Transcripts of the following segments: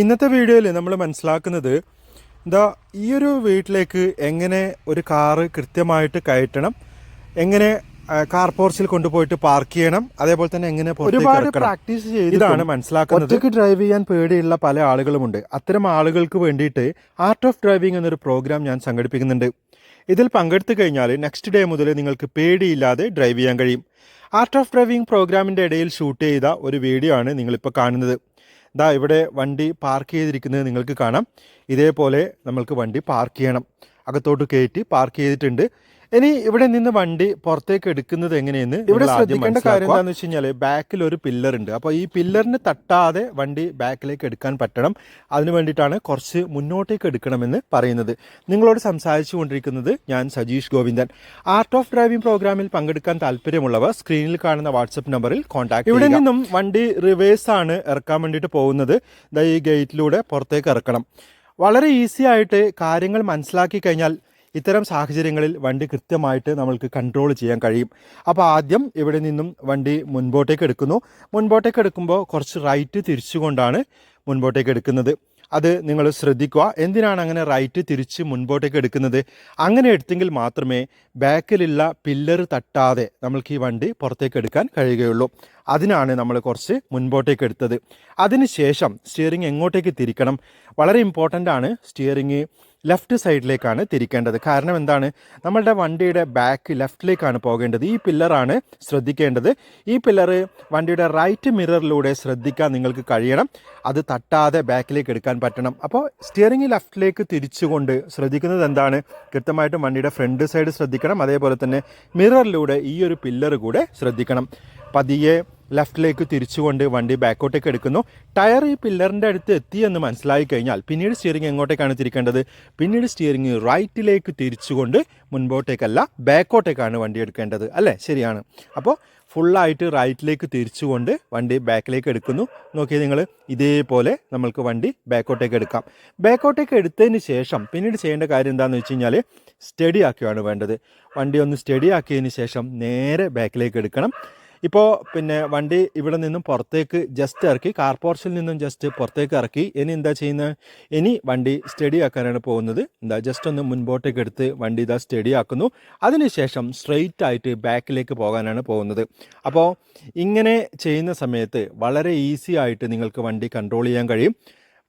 ഇന്നത്തെ വീഡിയോയിൽ നമ്മൾ മനസ്സിലാക്കുന്നത് എന്താ ഈ ഒരു വീട്ടിലേക്ക് എങ്ങനെ ഒരു കാറ് കൃത്യമായിട്ട് കയറ്റണം എങ്ങനെ കാർ പോർച്ചിൽ കൊണ്ടുപോയിട്ട് പാർക്ക് ചെയ്യണം അതേപോലെ തന്നെ എങ്ങനെ ഒരുപാട് പ്രാക്ടീസ് ചെയ്ത് ഇതാണ് മനസ്സിലാക്കുന്നത്. ഒറ്റയ്ക്ക് ഡ്രൈവ് ചെയ്യാൻ പേടിയുള്ള പല ആളുകളുമുണ്ട്. അത്തരം ആളുകൾക്ക് വേണ്ടിയിട്ട് ആർട്ട് ഓഫ് ഡ്രൈവിംഗ് എന്നൊരു പ്രോഗ്രാം ഞാൻ സംഘടിപ്പിക്കുന്നുണ്ട്. ഇതിൽ പങ്കെടുത്തു കഴിഞ്ഞാൽ നെക്സ്റ്റ് ഡേ മുതൽ നിങ്ങൾക്ക് പേടിയില്ലാതെ ഡ്രൈവ് ചെയ്യാൻ കഴിയും. ആർട്ട് ഓഫ് ഡ്രൈവിംഗ് പ്രോഗ്രാമിന്റെ ഇടയിൽ ഷൂട്ട് ചെയ്ത ഒരു വീഡിയോ ആണ് നിങ്ങളിപ്പോൾ കാണുന്നത്. ദാ ഇവിടെ വണ്ടി പാർക്ക് ചെയ്തിരിക്കുന്നത് നിങ്ങൾക്ക് കാണാം. ഇതേപോലെ നമ്മൾക്ക് വണ്ടി പാർക്ക് ചെയ്യണം. അകത്തോട്ട് കയറ്റി പാർക്ക് ചെയ്തിട്ടുണ്ട്. ഇനി ഇവിടെ നിന്ന് വണ്ടി പുറത്തേക്ക് എടുക്കുന്നത് എങ്ങനെയെന്ന് ഇവിടെ ശ്രദ്ധിക്കേണ്ട കാര്യം എന്താണെന്ന് വെച്ച് കഴിഞ്ഞാൽ ബാക്കിൽ ഒരു പില്ലർ ഉണ്ട്. അപ്പോൾ ഈ പില്ലറിന് തട്ടാതെ വണ്ടി ബാക്കിലേക്ക് എടുക്കാൻ പറ്റണം. അതിന് വേണ്ടിയിട്ടാണ് കുറച്ച് മുന്നോട്ടേക്ക് എടുക്കണമെന്ന് പറയുന്നത്. നിങ്ങളോട് സംസാരിച്ചു കൊണ്ടിരിക്കുന്നത് ഞാൻ Sajeesh Govindan. Art of driving പ്രോഗ്രാമിൽ പങ്കെടുക്കാൻ താല്പര്യമുള്ളവർ സ്ക്രീനിൽ കാണുന്ന വാട്സപ്പ് നമ്പറിൽ കോൺടാക്ട് ഇവിടെ നിന്നും വണ്ടി റിവേഴ്സ് ആണ് ഇറക്കാൻ വേണ്ടിയിട്ട് പോകുന്നത്. ഈ ഗേറ്റിലൂടെ പുറത്തേക്ക് ഇറക്കണം. വളരെ ഈസി ആയിട്ട് കാര്യങ്ങൾ മനസ്സിലാക്കി കഴിഞ്ഞാൽ ഇത്തരം സാഹചര്യങ്ങളിൽ വണ്ടി കൃത്യമായിട്ട് നമ്മൾക്ക് കൺട്രോൾ ചെയ്യാൻ കഴിയും. അപ്പോൾ ആദ്യം ഇവിടെ നിന്നും വണ്ടി മുൻപോട്ടേക്ക് എടുക്കുന്നു. മുൻപോട്ടേക്ക് എടുക്കുമ്പോൾ കുറച്ച് റൈറ്റ് തിരിച്ചുകൊണ്ടാണ് മുൻപോട്ടേക്ക് എടുക്കുന്നത്. അത് നിങ്ങൾ ശ്രദ്ധിക്കുക. എന്തിനാണ് അങ്ങനെ റൈറ്റ് തിരിച്ച് മുൻപോട്ടേക്ക് എടുക്കുന്നത്? അങ്ങനെ എടുത്തെങ്കിൽ മാത്രമേ ബാക്കിലുള്ള പില്ലർ തട്ടാതെ നമ്മൾക്ക് ഈ വണ്ടി പുറത്തേക്ക് എടുക്കാൻ കഴിയുകയുള്ളൂ. അതിനാണ് നമ്മൾ കുറച്ച് മുൻപോട്ടേക്ക് എടുത്തത്. അതിനുശേഷം സ്റ്റിയറിംഗ് എങ്ങോട്ടേക്ക് തിരിക്കണം? വളരെ ഇമ്പോർട്ടന്റ് ആണ് സ്റ്റിയറിംഗ് ലെഫ്റ്റ് സൈഡിലേക്കാണ് തിരിക്കേണ്ടത്. കാരണം എന്താണ്? നമ്മളുടെ വണ്ടിയുടെ ബാക്ക് ലെഫ്റ്റിലേക്കാണ് പോകേണ്ടത്. ഈ പില്ലറാണ് ശ്രദ്ധിക്കേണ്ടത്. ഈ പില്ലറ് വണ്ടിയുടെ റൈറ്റ് മിററിലൂടെ ശ്രദ്ധിക്കാൻ നിങ്ങൾക്ക് കഴിയണം. അത് തട്ടാതെ ബാക്കിലേക്ക് എടുക്കാൻ പറ്റണം. അപ്പോൾ സ്റ്റിയറിംഗ് ലെഫ്റ്റിലേക്ക് തിരിച്ചുകൊണ്ട് ശ്രദ്ധിക്കുന്നത് എന്താണ്? കൃത്യമായിട്ടും വണ്ടിയുടെ ഫ്രണ്ട് സൈഡ് ശ്രദ്ധിക്കണം. അതേപോലെ തന്നെ മിററിലൂടെ ഈ ഒരു പില്ലർ കൂടെ ശ്രദ്ധിക്കണം. പതിയെ ലെഫ്റ്റിലേക്ക് തിരിച്ചുകൊണ്ട് വണ്ടി ബാക്കോട്ടേക്ക് എടുക്കുന്നു. ടയർ ഈ പില്ലറിന്റെ അടുത്ത് എത്തി എന്ന് മനസ്സിലായി കഴിഞ്ഞാൽ പിന്നീട് സ്റ്റിയറിംഗ് എങ്ങോട്ടേക്കാണ് തിരിക്കേണ്ടത്? പിന്നീട് സ്റ്റിയറിംഗ് റൈറ്റിലേക്ക് തിരിച്ചുകൊണ്ട് മുൻപോട്ടേക്കല്ല ബാക്കോട്ടേക്കാണ് വണ്ടി എടുക്കേണ്ടത്. അല്ലേ? ശരിയാണ്. അപ്പോൾ ഫുള്ളായിട്ട് റൈറ്റിലേക്ക് തിരിച്ചുകൊണ്ട് വണ്ടി ബാക്കിലേക്ക് എടുക്കുന്നു. നോക്കി നിങ്ങൾ ഇതേപോലെ നമ്മൾക്ക് വണ്ടി ബാക്കോട്ടേക്ക് എടുക്കാം. ബാക്കോട്ടേക്ക് എടുത്തതിന് ശേഷം പിന്നീട് ചെയ്യേണ്ട കാര്യം എന്താണെന്ന് വെച്ച് കഴിഞ്ഞാൽ സ്റ്റഡി ആക്കുകയാണ് വേണ്ടത്. വണ്ടി ഒന്ന് സ്റ്റഡി ആക്കിയതിന് ശേഷം നേരെ ബാക്കിലേക്ക് എടുക്കണം. ഇപ്പോൾ പിന്നെ വണ്ടി ഇവിടെ നിന്നും പുറത്തേക്ക് ജസ്റ്റ് ഇറക്കി കാർ നിന്നും ജസ്റ്റ് പുറത്തേക്ക് ഇറക്കി. ഇനി എന്താ ചെയ്യുന്നത് ഇനി വണ്ടി സ്റ്റഡി ആക്കാനാണ് പോകുന്നത്. എന്താ ജസ്റ്റ് ഒന്ന് മുൻപോട്ടേക്ക് എടുത്ത് വണ്ടി ഇതാ സ്റ്റഡി ആക്കുന്നു. അതിനുശേഷം സ്ട്രെയിറ്റ് ആയിട്ട് ബാക്കിലേക്ക് പോകാനാണ് പോകുന്നത്. അപ്പോൾ ഇങ്ങനെ ചെയ്യുന്ന സമയത്ത് വളരെ ഈസി ആയിട്ട് നിങ്ങൾക്ക് വണ്ടി കൺട്രോൾ ചെയ്യാൻ കഴിയും.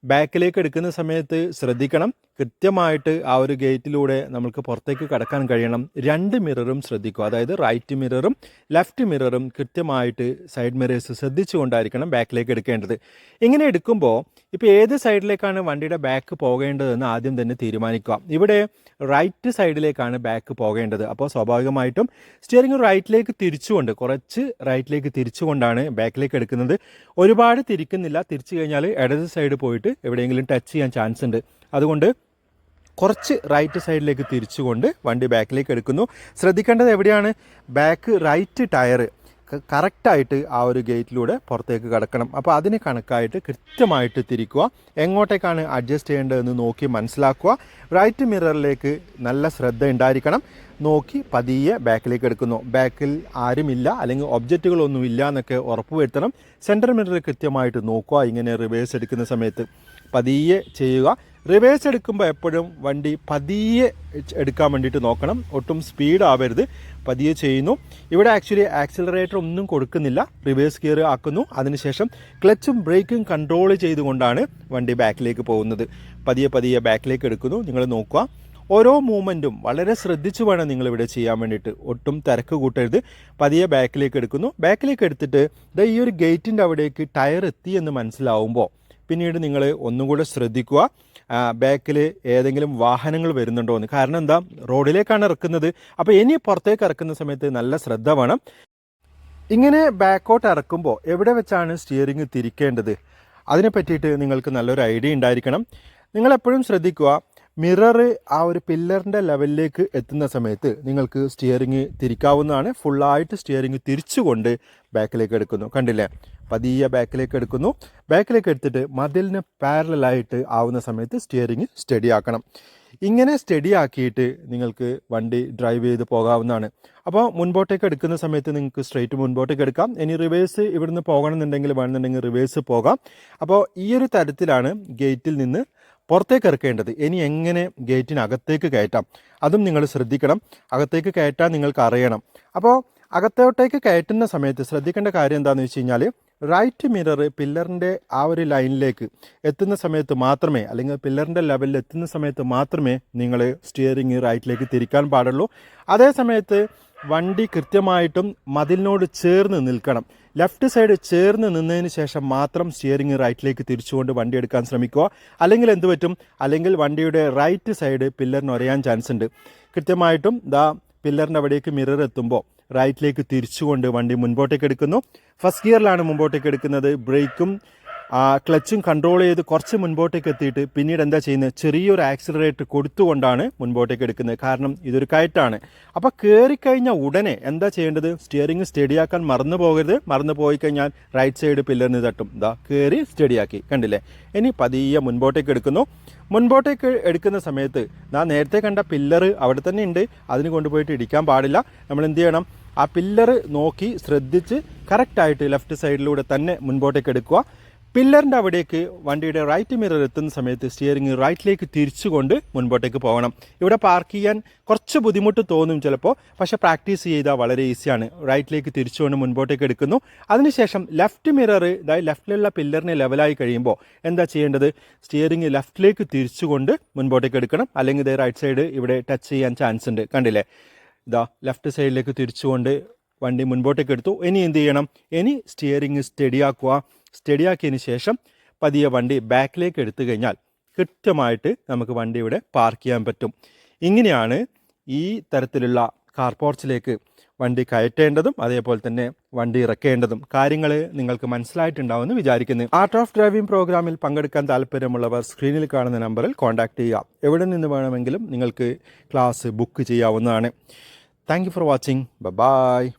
ബാക്കിലേക്ക് എടുക്കുന്ന സമയത്ത് ശ്രദ്ധിക്കണം. കൃത്യമായിട്ട് ആ ഒരു ഗേറ്റിലൂടെ നമുക്ക് പുറത്തേക്ക് കടക്കാൻ കഴിയണം. രണ്ട് മിററും ശ്രദ്ധിക്കുക. അതായത് റൈറ്റ് മിററും ലെഫ്റ്റ് മിററും കൃത്യമായിട്ട് സൈഡ് മിറേഴ്സ് ശ്രദ്ധിച്ചുകൊണ്ടായിരിക്കണം ബാക്കിലേക്ക് എടുക്കേണ്ടത്. ഇങ്ങനെ എടുക്കുമ്പോൾ ഇപ്പോൾ ഏത് സൈഡിലേക്കാണ് വണ്ടിയുടെ ബാക്ക് പോകേണ്ടതെന്ന് ആദ്യം തന്നെ തീരുമാനിക്കുക. ഇവിടെ റൈറ്റ് സൈഡിലേക്കാണ് ബാക്ക് പോകേണ്ടത്. അപ്പോൾ സ്വാഭാവികമായിട്ടും സ്റ്റിയറിംഗ് റൈറ്റിലേക്ക് തിരിച്ചുകൊണ്ട് കുറച്ച് റൈറ്റിലേക്ക് തിരിച്ചുകൊണ്ടാണ് ബാക്കിലേക്ക് എടുക്കുന്നത്. ഒരുപാട് തിരിക്കുന്നില്ല. തിരിച്ചു കഴിഞ്ഞാൽ ഇടത് സൈഡ് പോയിട്ട് എവിടെയെങ്കിലും ടച്ച് ചെയ്യാൻ ചാൻസ് ഉണ്ട്. അതുകൊണ്ട് കുറച്ച് റൈറ്റ് സൈഡിലേക്ക് തിരിച്ചുകൊണ്ട് വണ്ടി ബാക്കിലേക്ക് എടുക്കുന്നു. ശ്രദ്ധിക്കേണ്ടത് എവിടെയാണ്? ബാക്ക് റൈറ്റ് ടയർ കറക്റ്റായിട്ട് ആ ഒരു ഗേറ്റിലൂടെ പുറത്തേക്ക് കടക്കണം. അപ്പോൾ അതിന് കണക്കായിട്ട് കൃത്യമായിട്ട് തിരിക്കുക. എങ്ങോട്ടേക്കാണ് അഡ്ജസ്റ്റ് ചെയ്യേണ്ടതെന്ന് നോക്കി മനസ്സിലാക്കുക. റൈറ്റ് മിററിലേക്ക് നല്ല ശ്രദ്ധ ഉണ്ടായിരിക്കണം. നോക്കി പതിയെ ബാക്കിലേക്ക് എടുക്കുന്നു. ബാക്കിൽ ആരുമില്ല അല്ലെങ്കിൽ ഒബ്ജക്റ്റുകളൊന്നും ഇല്ല എന്നൊക്കെ ഉറപ്പുവരുത്തണം സെന്റർ മിറർ കൃത്യമായിട്ട് നോക്കുക. ഇങ്ങനെ റിവേഴ്സ് എടുക്കുന്ന സമയത്ത് പതിയെ ചെയ്യുക. റിവേഴ്സ് എടുക്കുമ്പോൾ എപ്പോഴും വണ്ടി പതിയെ എടുക്കാൻ വേണ്ടിയിട്ട് നോക്കണം. ഒട്ടും സ്പീഡ് ആവരുത്. പതിയെ ചെയ്യുന്നു. ഇവിടെ ആക്ച്വലി ആക്സിലറേറ്റർ ഒന്നും കൊടുക്കുന്നില്ല. റിവേഴ്സ് ഗിയർ ആക്കുന്നു. അതിനുശേഷം ക്ലച്ചും ബ്രേക്കും കൺട്രോൾ ചെയ്തുകൊണ്ടാണ് വണ്ടി ബാക്കിലേക്ക് പോകുന്നത്. പതിയെ പതിയെ ബാക്കിലേക്ക് എടുക്കുന്നു. നിങ്ങൾ നോക്കുക. ഓരോ മൂവ്മെന്റും വളരെ ശ്രദ്ധിച്ചു വേണം നിങ്ങൾ ഇവിടെ ചെയ്യാൻ വേണ്ടിയിട്ട്. ഒട്ടും തിരക്ക് കൂട്ടരുത്. പതിയെ ബാക്കിലേക്ക് എടുക്കുന്നു. ബാക്കിലേക്ക് എടുത്തിട്ട് ദാ ഈ ഒരു ഗേറ്റിന്റെ അവിടേക്ക് ടയർ എത്തി എന്ന് മനസ്സിലാവുമ്പോൾ പിന്നീട് നിങ്ങൾ ഒന്നും കൂടെ ശ്രദ്ധിക്കുക. ബാക്കിൽ ഏതെങ്കിലും വാഹനങ്ങൾ വരുന്നുണ്ടോ എന്ന് കാരണം എന്താ റോഡിലേക്കാണ് ഇറക്കുന്നത്. അപ്പോൾ ഇനി പുറത്തേക്ക് ഇറക്കുന്ന സമയത്ത് നല്ല ശ്രദ്ധ വേണം. ഇങ്ങനെ ബാക്കോട്ട് ഇറക്കുമ്പോൾ എവിടെ വെച്ചാണ് സ്റ്റിയറിംഗ് തിരിക്കേണ്ടത്? അതിനെ പറ്റിയിട്ട് നിങ്ങൾക്ക് നല്ലൊരു ഐഡിയ ഉണ്ടായിരിക്കണം. നിങ്ങളെപ്പോഴും ശ്രദ്ധിക്കുക മിറർ ആ ഒരു പില്ലറിന്റെ ലെവലിലേക്ക് എത്തുന്ന സമയത്ത് നിങ്ങൾക്ക് സ്റ്റിയറിംഗ് തിരിക്കാവുന്നതാണ്. ഫുള്ളായിട്ട് സ്റ്റിയറിംഗ് തിരിച്ചുകൊണ്ട് ബാക്കിലേക്ക് എടുക്കുന്നു. കണ്ടില്ലേ? പതിയെ ബാക്കിലേക്ക് എടുക്കുന്നു. ബാക്കിലേക്ക് എടുത്തിട്ട് മതിലിന് പാരലായിട്ട് ആവുന്ന സമയത്ത് സ്റ്റിയറിങ് സ്റ്റഡി ആക്കണം. ഇങ്ങനെ സ്റ്റഡി ആക്കിയിട്ട് നിങ്ങൾക്ക് വണ്ടി ഡ്രൈവ് ചെയ്ത് പോകാവുന്നതാണ്. അപ്പോൾ മുൻപോട്ടേക്ക് എടുക്കുന്ന സമയത്ത് നിങ്ങൾക്ക് സ്ട്രെയിറ്റ് മുൻപോട്ടേക്ക് എടുക്കാം. ഇനി റിവേഴ്സ് ഇവിടുന്ന് പോകണമെന്നുണ്ടെങ്കിൽ വേണമെന്നുണ്ടെങ്കിൽ റിവേഴ്സ് പോകാം. അപ്പോൾ ഈ ഒരു തരത്തിലാണ് ഗേറ്റിൽ നിന്ന് പുറത്തേക്ക് ഇറക്കേണ്ടത്. ഇനി എങ്ങനെ ഗേറ്റിനകത്തേക്ക് കയറ്റാം? അതും നിങ്ങൾ ശ്രദ്ധിക്കണം. അകത്തേക്ക് കയറ്റാൻ നിങ്ങൾക്ക് അറിയണം. അപ്പോൾ അകത്തോട്ടേക്ക് കയറ്റുന്ന സമയത്ത് ശ്രദ്ധിക്കേണ്ട കാര്യം എന്താണെന്ന് വെച്ച് കഴിഞ്ഞാൽ റൈറ്റ് മിറർ പില്ലറിന്റെ ആ ഒരു ലൈനിലേക്ക് എത്തുന്ന സമയത്ത് മാത്രമേ അല്ലെങ്കിൽ പില്ലറിന്റെ ലെവലിൽ എത്തുന്ന സമയത്ത് മാത്രമേ നിങ്ങൾ സ്റ്റിയറിങ് റൈറ്റിലേക്ക് തിരിക്കാൻ പാടുള്ളൂ. അതേ സമയത്ത് വണ്ടി കൃത്യമായിട്ടും മതിലിനോട് ചേർന്ന് നിൽക്കണം. ലെഫ്റ്റ് സൈഡ് ചേർന്ന് നിന്നതിന് ശേഷം മാത്രം സ്റ്റിയറിംഗ് റൈറ്റിലേക്ക് തിരിച്ചുകൊണ്ട് വണ്ടി എടുക്കാൻ ശ്രമിക്കുക. അല്ലെങ്കിൽ എന്ത് പറ്റും? അല്ലെങ്കിൽ വണ്ടിയുടെ റൈറ്റ് സൈഡ് പില്ലറിന് ഒരയാൻ ചാൻസ് ഉണ്ട്. കൃത്യമായിട്ടും ദാ പില്ലറിന്റെ അവിടേക്ക് മിറർ എത്തുമ്പോൾ റൈറ്റിലേക്ക് തിരിച്ചുകൊണ്ട് വണ്ടി മുൻപോട്ടേക്ക് എടുക്കുന്നു. ഫസ്റ്റ് ഗിയറിലാണ് മുമ്പോട്ടേക്ക് എടുക്കുന്നത്. ബ്രേക്കും ക്ലച്ചും കൺട്രോൾ ചെയ്ത് കുറച്ച് മുൻപോട്ടേക്ക് എത്തിയിട്ട് പിന്നീട് എന്താ ചെയ്യുന്നത്? ചെറിയൊരു ആക്സിലറേറ്റർ കൊടുത്തുകൊണ്ടാണ് മുൻപോട്ടേക്ക് എടുക്കുന്നത്. കാരണം ഇതൊരു കയറ്റാണ്. അപ്പോൾ കയറിക്കഴിഞ്ഞ ഉടനെ എന്താ ചെയ്യേണ്ടത്? സ്റ്റിയറിംഗ് സ്റ്റഡിയാക്കാൻ മറന്നു പോകരുത്. മറന്നു പോയി കഴിഞ്ഞാൽ റൈറ്റ് സൈഡ് പില്ലറിന് തട്ടും. ഇതാ കയറി സ്റ്റഡിയാക്കി കണ്ടില്ലേ? ഇനി പതിയെ മുൻപോട്ടേക്ക് എടുക്കുന്നു. മുൻപോട്ടേക്ക് എടുക്കുന്ന സമയത്ത് നാ നേരത്തെ കണ്ട പില്ലർ അവിടെ തന്നെ ഉണ്ട്. അതിന് കൊണ്ടുപോയിട്ട് ഇടിക്കാൻ പാടില്ല. നമ്മൾ എന്ത് ചെയ്യണം? ആ പില്ലർ നോക്കി ശ്രദ്ധിച്ച് കറക്റ്റായിട്ട് ലെഫ്റ്റ് സൈഡിലൂടെ തന്നെ മുൻപോട്ടേക്ക് എടുക്കുക. പില്ലറിന്റെ അവിടേക്ക് വണ്ടിയുടെ റൈറ്റ് മിറർ എത്തുന്ന സമയത്ത് സ്റ്റിയറിംഗ് റൈറ്റിലേക്ക് തിരിച്ചുകൊണ്ട് മുൻപോട്ടേക്ക് പോകണം. ഇവിടെ പാർക്ക് ചെയ്യാൻ കുറച്ച് ബുദ്ധിമുട്ട് തോന്നും ചിലപ്പോൾ പക്ഷേ പ്രാക്ടീസ് ചെയ്താൽ വളരെ ഈസിയാണ് റൈറ്റിലേക്ക് തിരിച്ചുകൊണ്ട് മുൻപോട്ടേക്ക് എടുക്കുന്നു. അതിനുശേഷം ലെഫ്റ്റ് മിറർ ഇതായി ലെഫ്റ്റിലുള്ള പില്ലറിനെ ലെവലായി കഴിയുമ്പോൾ എന്താ ചെയ്യേണ്ടത്? സ്റ്റിയറിംഗ് ലെഫ്റ്റിലേക്ക് തിരിച്ചുകൊണ്ട് മുൻപോട്ടേക്ക് എടുക്കണം. അല്ലെങ്കിൽ റൈറ്റ് സൈഡ് ഇവിടെ ടച്ച് ചെയ്യാൻ ചാൻസ് ഉണ്ട്. കണ്ടില്ലേ? ഇതാ ലെഫ്റ്റ് സൈഡിലേക്ക് തിരിച്ചുകൊണ്ട് വണ്ടി മുൻപോട്ടേക്ക് എടുത്തു. ഇനി എന്ത് ചെയ്യണം? ഇനി സ്റ്റിയറിംഗ് സ്റ്റഡിയാക്കുക സ്റ്റഡിയാക്കിയതിന് ശേഷം പതിയെ വണ്ടി ബാക്കിലേക്ക് എടുത്തു കഴിഞ്ഞാൽ കൃത്യമായിട്ട് നമുക്ക് വണ്ടി ഇവിടെ പാർക്ക് ചെയ്യാൻ പറ്റും. ഇങ്ങനെയാണ് ഈ തരത്തിലുള്ള കാർ പോർച്ചിലേക്ക് വണ്ടി കയറ്റേണ്ടതും അതേപോലെ തന്നെ വണ്ടി ഇറക്കേണ്ടതും കാര്യങ്ങൾ നിങ്ങൾക്ക് മനസ്സിലായിട്ടുണ്ടാവുമെന്ന് വിചാരിക്കുന്നു. ആർട്ട് ഓഫ് ഡ്രൈവിംഗ് പ്രോഗ്രാമിൽ പങ്കെടുക്കാൻ താല്പര്യമുള്ളവർ സ്ക്രീനിൽ കാണുന്ന നമ്പറിൽ കോൺടാക്ട് ചെയ്യുക. എവിടെ നിന്ന് വേണമെങ്കിലും നിങ്ങൾക്ക് ക്ലാസ് ബുക്ക് ചെയ്യാവുന്നതാണ്. Thank for watching bye